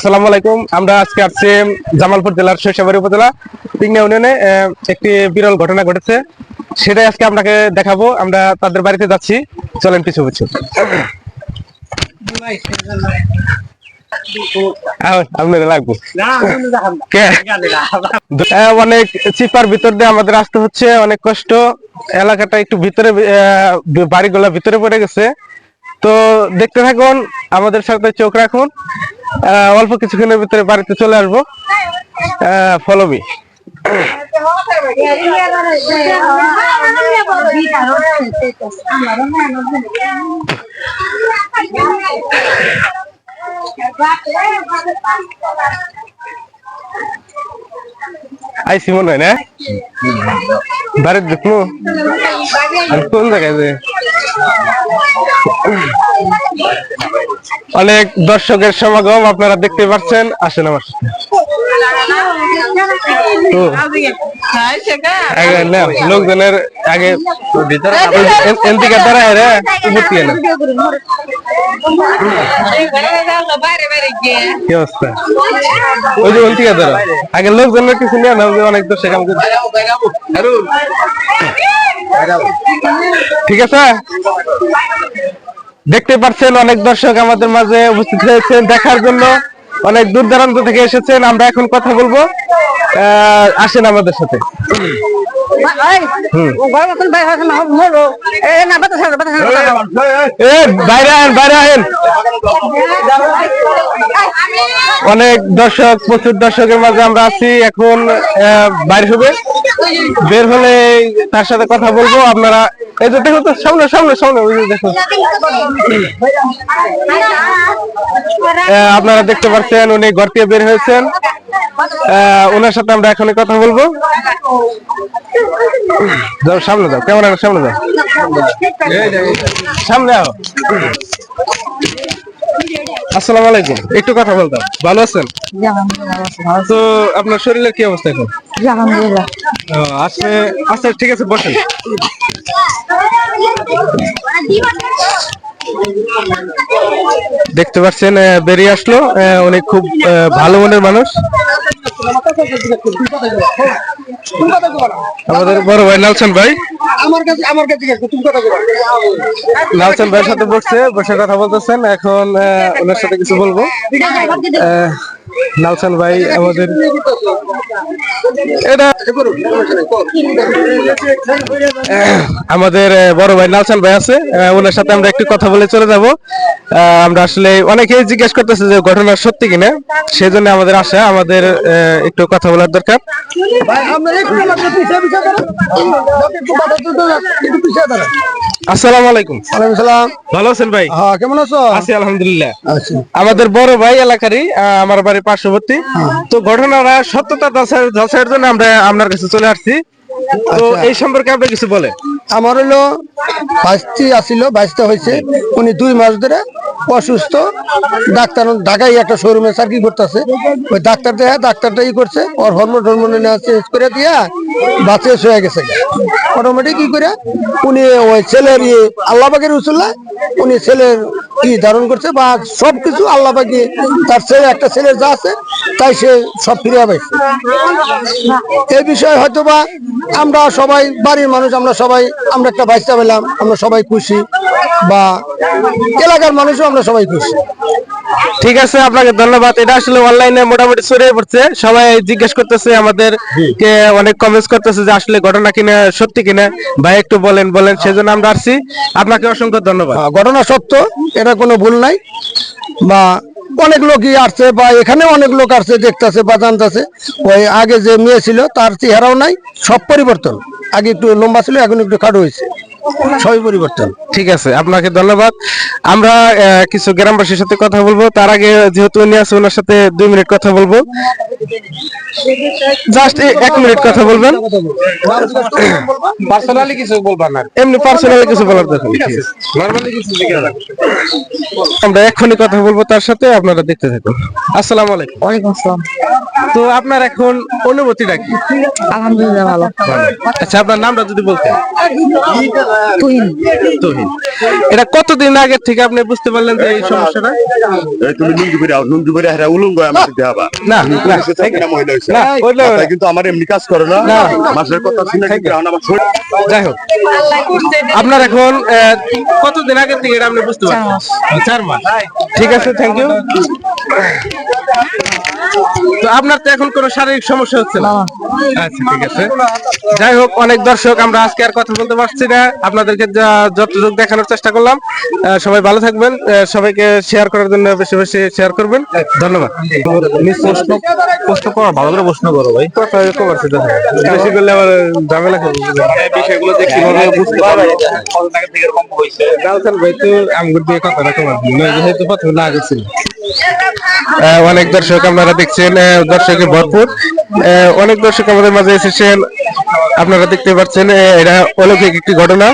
আসসালামু আলাইকুম। আমরা আজকে আসছি জামালপুর জেলার শৈশবাড়ি উপজেলা পিংনা ইউনিয়নে একটি বিরল ঘটনা ঘটেছে। সেটাই আজকে আপনাকে দেখাবো। আমরা তাদের বাড়িতে যাচ্ছি। চলেন পিছু পিছু অনেক চিপার ভিতর দিয়ে আমাদের আসতে হচ্ছে। অনেক কষ্ট। এলাকাটা একটু ভিতরে বাড়িগুলা ভিতরে পড়ে গেছে। তো দেখতে থাকুন, আমাদের সাথে চোখ রাখুন। অল্প কিছুক্ষণের ভিতরে বাড়িতে চলে আসব। ফলো মি আইসি মনে হয় না? বাড়ির আর কোন জায়গায় অনেক দর্শকের সমাগম আপনারা দেখতে পাচ্ছেন। আসেন আমার লোকজনের আগে ভিতরে এনদিকে দাঁড়ায় রে উপর কি অবস্থা? ওই যে আগে লোকজনের কিছু নিয়ে না যে অনেক দর্শক আমাকে ঠিক আছে? দেখতে পাচ্ছেন অনেক দর্শক আমাদের মাঝে উপস্থিত হয়েছেন দেখার জন্য অনেক দূর দূরান্ত থেকে এসেছেন। আমরা এখন কথা বলব। আহ, আসেন আমাদের সাথে। অনেক দর্শক, প্রচুর দর্শকের মাঝে আমরা আছি এখন বাইরে হবে বের হলে তার সাথে কথা বলব, আপনারা, এই যে দেখো তো, সামনে সামনে সামনে দেখো আপনারা দেখতে পাচ্ছেন, উনি ঘর থেকে বের হয়েছেন। ওনার সাথে আমরা এখনই কথা বলব। যাও, সামনে যাও ক্যামেরার সামনে যাও। সামনে আও। আসসালামু আলাইকুম, একটু কথা বলতাম। ভালো আছেন? তো আপনার শরীরের কি অবস্থা এখন? আসলে আচ্ছা ঠিক আছে, বসেন। দেখতে পাচ্ছেন বেরিয়ে আসলো। উনি খুব ভালো মনের মানুষ। আমাদের বড় ভাই নালছেন ভাই। আমার কাছে আমার কাছে তুমি কথা বলো। লালচন ভাইয়ের সাথে বসছে বসে কথা বলতেছেন। এখন ওনার সাথে কিছু বলব। লালচন ভাই আমাদের এটা আমাদের বড় ভাই লালচান ভাই আছে। ওনার সাথে আমরা একটু কথা বলে চলে যাব। আহ, আমরা আসলে অনেকেই জিজ্ঞেস করতেছে যে ঘটনা সত্যি কিনা। সেই জন্য আমাদের আশা আমাদের একটু কথা বলার দরকার। আসসালামু আলাইকুম। ওয়ালাইকুম সালাম। ভালো আছেন ভাই? হ্যাঁ কেমন আছো? আছি আলহামদুলিল্লাহ। আমাদের বড় ভাই এলাকারই আমার বাড়ির পার্শ্ববর্তী। তো ঘটনাটা সত্যতা যাচাই- যাচাইয়ের জন্য আমরা আপনার কাছে চলে আসছি। তো আচ্ছা। এই সম্পর্কে আপনি কিছু বলেন। আমার হলো বাইশটি আসিল বাইশটা হয়েছে। উনি দুই মাস ধরে অসুস্থ। ডাক্তার ঢাকায় একটা শোরুমে সার্কি করতেছে। ওই ডাক্তার দেখা ডাক্তারটা ই করছে। ওর হরমোন টরমোন চেঞ্জ করে দিয়া বাঁচে হয়ে গেছে। অটোমেটিক কি করে উনি ওই ছেলের ইয়ে আল্লাহবাগের উসুল্লা উনি ছেলের কি ধারণ করছে বা সবকিছু আল্লাহবাগি তার ছেলে একটা ছেলে যা আছে তাই সে সব ফিরে পাইছে এই বিষয়ে হয়তো বা আমরা সবাই বাড়ির মানুষ আমরা সবাই আমরা একটা বাচ্চা পেলাম আমরা সবাই খুশি বা এলাকার মানুষও আমরা সবাই খুশি। ঠিক আছে আপনাকে ধন্যবাদ। এটা আসলে অনলাইনে মোটামুটি ছড়িয়ে পড়ছে। সবাই জিজ্ঞেস করতেছে আমাদের কে অনেক কমেন্টস করতেছে যে আসলে ঘটনা কিনা সত্যি কিনা। ভাই একটু বলেন বলেন সেজন্য আমরা আসছি। আপনাকে অসংখ্য ধন্যবাদ। ঘটনা সত্য এটা কোনো ভুল নাই বা অনেক লোকই আসছে বা এখানে অনেক লোক আসছে, দেখতেছে বা জানতেছে। ওই আগে যে মেয়ে ছিল তার চেহারাও নাই, সব পরিবর্তন। আগে একটু লম্বা ছিল, এখন একটু খাটো হয়েছে। সবই পরিবর্তন। ঠিক আছে আপনাকে ধন্যবাদ। আমরা কিছু গ্রামবাসীর সাথে কথা বলব। তার আগে যেহেতু উনি আছে ওনার সাথে দুই মিনিট কথা বলব। জাস্ট এক মিনিট কথা বলবেন। পার্সোনালি কিছু বলবার না। এমনি পার্সোনালি কিছু বলার দরকার নরমালি কিছু আমরা এক্ষুনি কথা বলব তার সাথে আপনারা দেখতে থাকুন। আসসালামু আলাইকুম। ওয়ালাইকুম আসসালাম। তো আপনার এখন অনুভূতিটা কি? আলহামদুলিল্লাহ ভালো। আচ্ছা আপনার নামটা যদি বলতেন। তুহিন। তুহিন। এটা কতদিন আগে থেকে আপনি বুঝতে পারলেন যে এই সমস্যাটা? তুমি নুঙ্গি বেরে আও নুঙ্গি বেরে হারা উলঙ্গ আমার দিতে না না মহিলা হইছে। না, কিন্তু আমার এমনি কাজ করে না। না। মাসের কথা শুনে কিন্তু আমার শরীর যাই হোক। আপনার এখন আহ, কতদিন আগে থেকে এটা আপনি বুঝতে চার মাস। ঠিক আছে থ্যাংক ইউ তো আপনার তো এখন কোনো শারীরিক সমস্যা হচ্ছে না। আচ্ছা ঠিক আছে। যাই হোক অনেক দর্শক আমরা আজকে আর কথা বলতে পারছি না। আপনাদেরকে যা যতটুকু দেখানোর চেষ্টা করলাম সবাই ভালো থাকবেন সবাইকে শেয়ার করার জন্য বেশি বেশি শেয়ার করবেন। ধন্যবাদ। প্রশ্ন প্রশ্ন করো ভালো করে প্রশ্ন করো ভাই। কথা কম আছে তো। বেশি করলে আবার ঝামেলা করব বিষয়গুলো যে কীভাবে বুঝতে পারবে গার্লফ্রেন্ড ভাই তো আমগুর দিয়ে কথাটা কমার জন্য যেহেতু প্রথমে না গেছিল। অনেক দর্শক আপনারা দেখছেন আহ, দর্শকের ভরপুর। অনেক দর্শক আমাদের মাঝে এসেছেন আপনারা দেখতে পাচ্ছেন এটা অলৌকিক একটি ঘটনা।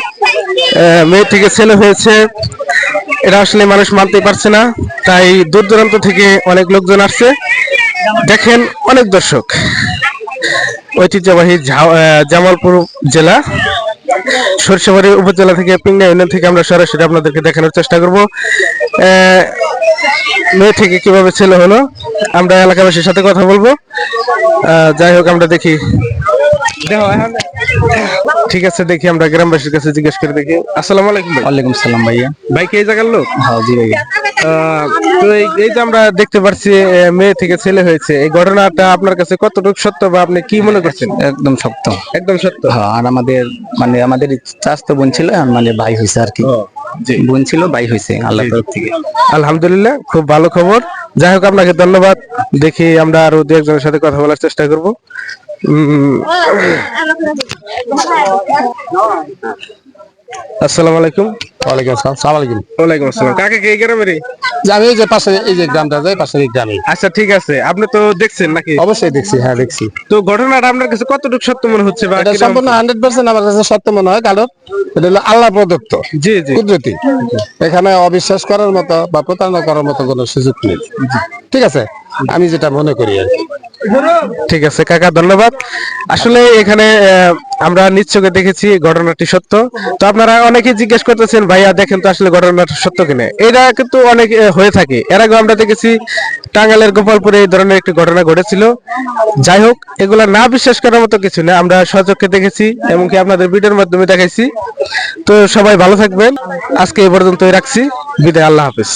মেয়ে থেকে ছেলে হয়েছে এটা আসলে মানুষ মানতে পারছে না তাই দূর দূরান্ত থেকে অনেক লোকজন আসছে। দেখেন অনেক দর্শক। ঐতিহ্যবাহী জামালপুর জেলা সরিষাবাড়ি উপজেলা থেকে পিংনা ইউনিয়ন থেকে আমরা সরাসরি আপনাদেরকে দেখানোর চেষ্টা করব। মেয়ে থেকে কীভাবে ছেলে হলো আমরা এলাকাবাসীর সাথে কথা বলব। যাই হোক আমরা দেখি। ঠিক আছে দেখি আমরা গ্রামবাসীর কাছে জিজ্ঞেস করে দেখি। আসসালামু আলাইকুম ভাই। ওয়ালাইকুম সালাম ভাইয়া। ভাই কে এই জায়গার লোক? হ্যাঁ জি ভাইয়া। তো এই যে আমরা দেখতে পাচ্ছি মেয়ে থেকে ছেলে হয়েছে। এই ঘটনাটা আপনার কাছে কতটুকু সত্য বা আপনি কি মনে করছেন? একদম সত্য। একদম সত্য? হ্যাঁ আর আমাদের মানে আমাদের চাস্ত বোন ছিল আর মানে ভাই হয়েছে আর কি। বোন ছিল ভাই হয়েছে আল্লাহ তরফ থেকে। আলহামদুলিল্লাহ খুব ভালো খবর। যাই হোক আপনাকে ধন্যবাদ। দেখি আমরা আরও দু একজনের সাথে কথা বলার চেষ্টা করব। আসসালামু আলাইকুম। ওয়ালাইকুম আসসালাম। সালাম আলাইকুম। ওয়ালাইকুম আসসালাম। কাকে কে এই যে আমি যে পাশে এই যে গ্রামটা যাই পাশের এই গ্রামে। আচ্ছা ঠিক আছে। আপনি তো দেখছেন নাকি? অবশ্যই দেখছি হ্যাঁ দেখছি। তো ঘটনাটা আপনার কাছে কতটুকু সত্য মনে হচ্ছে বা এটা সম্পূর্ণ হান্ড্রেড পার্সেন্ট আমার কাছে সত্য মনে হয় কারণ এটা হলো আল্লাহ প্রদত্ত। জি জি। কুদরতি। এখানে অবিশ্বাস করার মতো বা প্রতারণা করার মতো কোনো সুযোগ নেই। ঠিক আছে? আমি যেটা মনে করি আর কি। ঠিক আছে, কাকা, ধন্যবাদ। আসলে এখানে আমরা নিশ্চয়ই দেখেছি, ঘটনাটি সত্য। তো আপনারা অনেকে জিজ্ঞেস করতেছেন, ভাইয়া, দেখেন তো আসলে ঘটনাটা সত্য কিনা? এটা কিন্তু অনেক হয়ে থাকে। এর আগে আমরা দেখেছি টাঙ্গালের গোপালপুরে এই ধরনের একটি ঘটনা ঘটেছিল। যাই হোক, এগুলা না বিশ্বাস করার মতো কিছু না। আমরা সচক্ষে দেখেছি, এমনকি আপনাদের ভিডিওর মাধ্যমে দেখাইছি। তো সবাই ভালো থাকবেন। আজকে এই পর্যন্তই রাখছি। বিদায়, আল্লাহ হাফেজ।